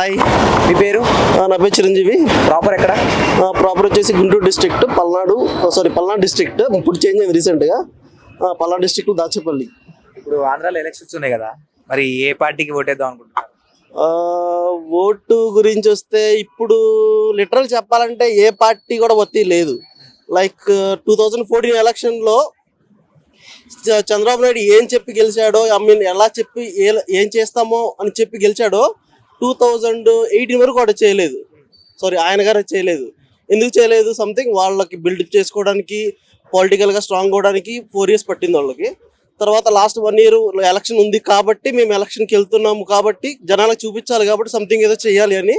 Hi. మీ పేరు? నా పేరు చిరంజీవి. ప్రాపర్ ఎక్కడ? ప్రాపర్ వచ్చేసి Guntur district Palnadu sorry Palnadu district ఇప్పుడు చేంజ్ అయింది రీసెంట్గా పల్నాడు డిస్ట్రిక్ట్ దాచేపల్లి. ఇప్పుడు ఆంధ్రాలో ఎలక్షన్స్ ఉన్నాయి కదా మరి ఏ పార్టీకి ఓటేద్దాం అనుకుంటున్నారు? ఆ, ఓటు గురించి వస్తే ఇప్పుడు లిటరల్ చెప్పాలంటే ఏ పార్టీ కూడా ఒత్తి లేదు. లైక్ టూ థౌజండ్ ఫోర్టీన్ ఎలక్షన్లో చంద్రబాబు నాయుడు ఏం చెప్పి గెలిచాడో ఐ మీన్ ఎలా చెప్పి ఏ ఏం చేస్తామో అని చెప్పి గెలిచాడో టూ థౌజండ్ ఎయిటీన్ వరకు కూడా చేయలేదు. సారీ ఆయన గారు చేయలేదు. ఎందుకు చేయలేదు? సంథింగ్ వాళ్ళకి బిల్డప్ చేసుకోవడానికి పొలిటికల్గా స్ట్రాంగ్ అవడానికి ఫోర్ ఇయర్స్ పట్టింది వాళ్ళకి. తర్వాత లాస్ట్ వన్ ఇయర్ ఎలక్షన్ ఉంది కాబట్టి మేము ఎలక్షన్కి వెళ్తున్నాము కాబట్టి జనాలకు చూపించాలి కాబట్టి సంథింగ్ ఏదో చేయాలి అని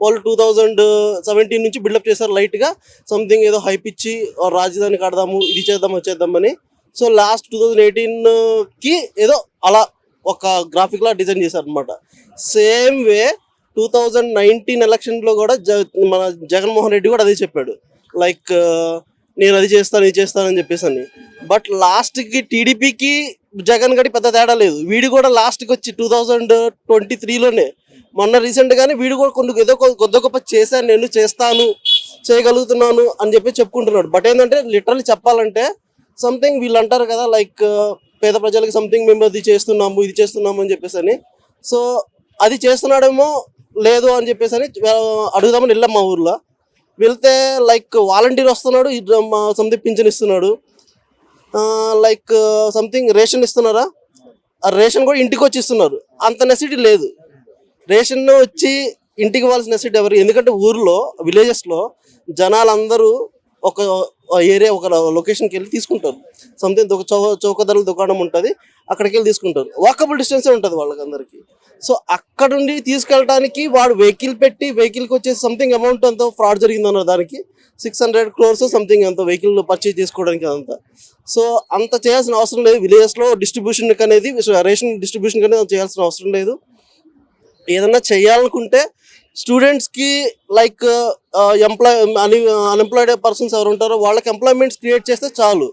వాళ్ళు టూ థౌజండ్ సెవెంటీన్ నుంచి బిల్డప్ చేశారు లైట్గా సంథింగ్ ఏదో హైప్ ఇచ్చి రాజధాని కడదాము ఇది చేద్దాం అది చేద్దామని సో లాస్ట్ టూ థౌజండ్ ఎయిటీన్కి ఏదో అలా ఒక గ్రాఫిక్ లా డిజైన్ చేశారు అనమాట same way two thousand nineteen ఎలక్షన్లో కూడా జ మన జగన్మోహన్ రెడ్డి కూడా అదే చెప్పాడు. లైక్ నేను అది చేస్తాను ఇది చేస్తాను అని చెప్పేసి అని. బట్ లాస్ట్కి టీడీపీకి జగన్ గడి పెద్ద తేడా లేదు. వీడు కూడా లాస్ట్కి వచ్చి టూ థౌజండ్ ట్వంటీ త్రీలోనే మొన్న రీసెంట్గానే వీడు కూడా కొన్ని ఏదో కొద్ది గొప్ప చేశాను నేను చేస్తాను చేయగలుగుతున్నాను అని చెప్పి చెప్పుకుంటున్నాడు. బట్ ఏంటంటే లిటరల్లీ చెప్పాలంటే సంథింగ్ వీళ్ళు అంటారు కదా లైక్ పేద ప్రజలకి సంథింగ్ మేము అది చేస్తున్నాము ఇది చేస్తున్నాము అని చెప్పేసి అని. సో అది చేస్తున్నాడేమో లేదు అని చెప్పేసి అని అడుగుదామని వెళ్ళాం మా ఊర్లో. వెళ్తే లైక్ వాలంటీర్ వస్తున్నాడు సంథింగ్ పింఛన్ ఇస్తున్నాడు. లైక్ సంథింగ్ రేషన్ ఇస్తున్నారా? ఆ రేషన్ కూడా ఇంటికి వచ్చి ఇస్తున్నారు. అంత నెసిటీ లేదు. రేషన్ వచ్చి ఇంటికి ఇవ్వాల్సిన నెసిటీ ఎవరు? ఎందుకంటే ఊర్లో విలేజెస్లో జనాలందరూ ఒక ఏరియా ఒక లొకేషన్కి వెళ్ళి తీసుకుంటారు. సంథింగ్ ఒక చౌ చౌక ధరల దుకాణం ఉంటుంది అక్కడికి వెళ్ళి తీసుకుంటారు. వాకబుల్ డిస్టెన్సే ఉంటుంది వాళ్ళకందరికీ సో అక్కడ నుండి తీసుకెళ్ళడానికి వాడు వెహికల్ పెట్టి వెహికల్కి వచ్చేసి సంథింగ్ అమౌంట్ ఎంతో ఫ్రాడ్ జరిగిందన్న దానికి సిక్స్ హండ్రెడ్ క్రోర్స్ సంథింగ్ ఎంతో వెహికల్ పర్చేజ్ చేసుకోవడానికి అదంతా. సో అంత చేయాల్సిన అవసరం లేదు. విలేజెస్లో డిస్ట్రిబ్యూషన్కి అనేది రేషన్ డిస్ట్రిబ్యూషన్ అనేది చేయాల్సిన అవసరం లేదు. ఏదన్నా చేయాలనుకుంటే స్టూడెంట్స్కి like employ un unemployed persons ఎవరు ఉంటారో వాళ్ళకి ఎంప్లాయ్మెంట్స్ క్రియేట్ చేస్తే చాలు.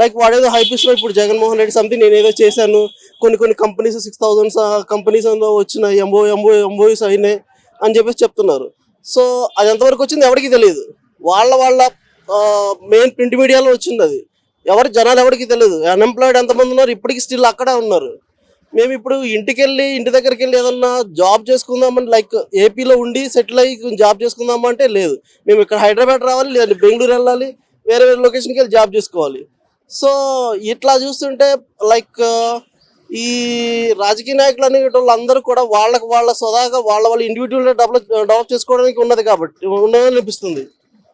లైక్ వాడేదో హైపిస్లో ఇప్పుడు జగన్మోహన్ రెడ్డి సంథింగ్ నేను ఏదో చేశాను. కొన్ని కొన్ని కంపెనీస్ సిక్స్ థౌజండ్స్ కంపెనీస్ వచ్చిన ఎంబో ఎంబో ఎంబోయిస్ అయినాయి అని చెప్పేసి చెప్తున్నారు. సో అది ఎంతవరకు వచ్చింది ఎవరికి తెలియదు. వాళ్ళ వాళ్ళ మెయిన్ ప్రింట్ మీడియాలో వచ్చింది అది. ఎవరు జనాలు ఎవరికి తెలియదు. అన్ఎంప్లాయిడ్ ఎంతమంది ఉన్నారు? ఇప్పటికీ స్టిల్ అక్కడే ఉన్నారు. మేము ఇప్పుడు ఇంటికి వెళ్ళి ఇంటి దగ్గరికి వెళ్ళి ఏదన్నా జాబ్ చేసుకుందామని లైక్ ఏపీలో ఉండి సెటిల్ అయ్యి జాబ్ చేసుకుందామా అంటే లేదు. మేము ఇక్కడ హైదరాబాద్ రావాలి లేదంటే బెంగళూరు వెళ్ళాలి వేరే వేరే లొకేషన్కి వెళ్ళి జాబ్ చేసుకోవాలి. సో ఇట్లా చూస్తుంటే లైక్ ఈ రాజకీయ నాయకులు అనే వాళ్ళందరూ కూడా వాళ్ళకి వాళ్ళ సొదాగా వాళ్ళ వాళ్ళ ఇండివిజువల్గా డెవలప్ డెవలప్ చేసుకోవడానికి ఉన్నది కాబట్టి ఉన్నదని అనిపిస్తుంది.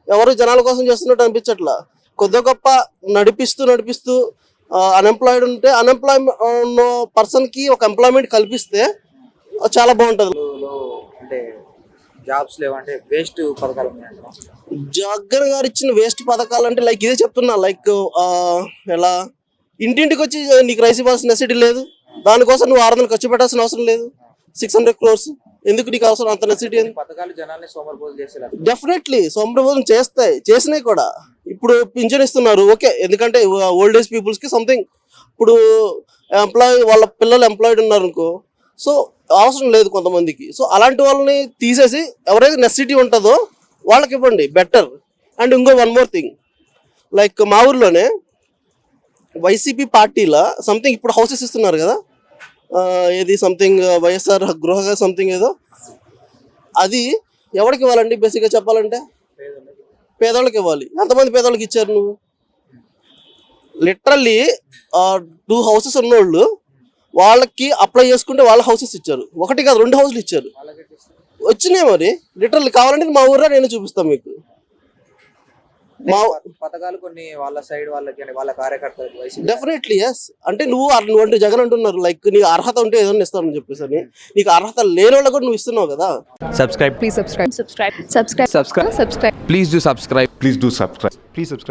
ఎవరు జనాల కోసం చేస్తున్నట్టు అనిపించట్లా? కొద్ది గొప్ప నడిపిస్తూ నడిపిస్తూ అన్ఎంప్లాయిడ్ ఉంటే అన్ఎంప్లాయ్ ఉన్న పర్సన్కి ఒక ఎంప్లాయ్మెంట్ కల్పిస్తే చాలా బాగుంటుంది. అంటే జాబ్స్ లేవు అంటే వేస్ట్ పథకాలు? జగన్ గారు ఇచ్చిన వేస్ట్ పథకాలు అంటే లైక్ ఇదే చెప్తున్నా లైక్ ఎలా ఇంటింటికి వచ్చి నీకు రైస్ ఇవ్వాల్సిన నెసిటీ లేదు. దానికోసం నువ్వు ఆరు వందలు ఖర్చు పెట్టాల్సిన అవసరం లేదు. సిక్స్ హండ్రెడ్ క్రోర్స్ ఎందుకు నీకు అవసరం అంత నెసిటీ పథకాలు జనాల్ని సోమరిపోతులు చేసేలా డెఫినెట్లీ సోమరబోధం చేస్తాయి చేసినాయి కూడా. ఇప్పుడు పింఛన్ ఇస్తున్నారు ఓకే. ఎందుకంటే ఓల్డ్ ఏజ్ పీపుల్స్కి సంథింగ్ ఇప్పుడు ఎంప్లాయ్ వాళ్ళ పిల్లలు ఎంప్లాయిడ్ ఉన్నారు అనుకో సో అవసరం లేదు కొంతమందికి. సో అలాంటి వాళ్ళని తీసేసి ఎవరైతే నెసిటీ ఉంటుందో వాళ్ళకి ఇవ్వండి బెటర్ అండ్ ఇంకో వన్ మోర్ థింగ్ లైక్ మా ఊర్లోనే వైసీపీ పార్టీలో సంథింగ్ ఇప్పుడు హౌసెస్ ఇస్తున్నారు కదా ఏది సంథింగ్ వైఎస్ఆర్ గృహ సంథింగ్ ఏదో? అది ఎవరికి ఇవ్వాలండి? బేసిక్గా చెప్పాలంటే? పేదవాళ్ళకి ఇవ్వాలి. ఎంతమంది పేదవాళ్ళకి ఇచ్చారు నువ్వు? లిటరల్లీ టూ హౌసెస్ ఉన్నోళ్ళు వాళ్ళకి అప్లై చేసుకుంటే వాళ్ళ హౌసెస్ ఇచ్చారు. ఒకటి కాదు రెండు హౌస్లు ఇచ్చారు? వచ్చినాయి మరి. లిటరల్లీ కావాలంటే మా ఊర్లో నేను చూపిస్తాను మీకు. మా పథకాలు కొన్ని వాళ్ళ సైడ్ వాళ్ళకి అంటే వాళ్ళ కార్యకర్తలకు వయసు డెఫినెట్లీ ఎస్ అంటే నువ్వు నువ్వు అంటే జగన్ అంటున్నారు లైక్ నీకు అర్హత ఉంటే ఏదైనా ఇస్తానని చెప్పేసి అని నీకు అర్హత లేని వాళ్ళకి కూడా నువ్వు ఇస్తున్నావు కదా subscribe Please subscribe. Subscribe. Subscribe. Subscribe. Subscribe. please do subscribe Please do subscribe. Please subscribe.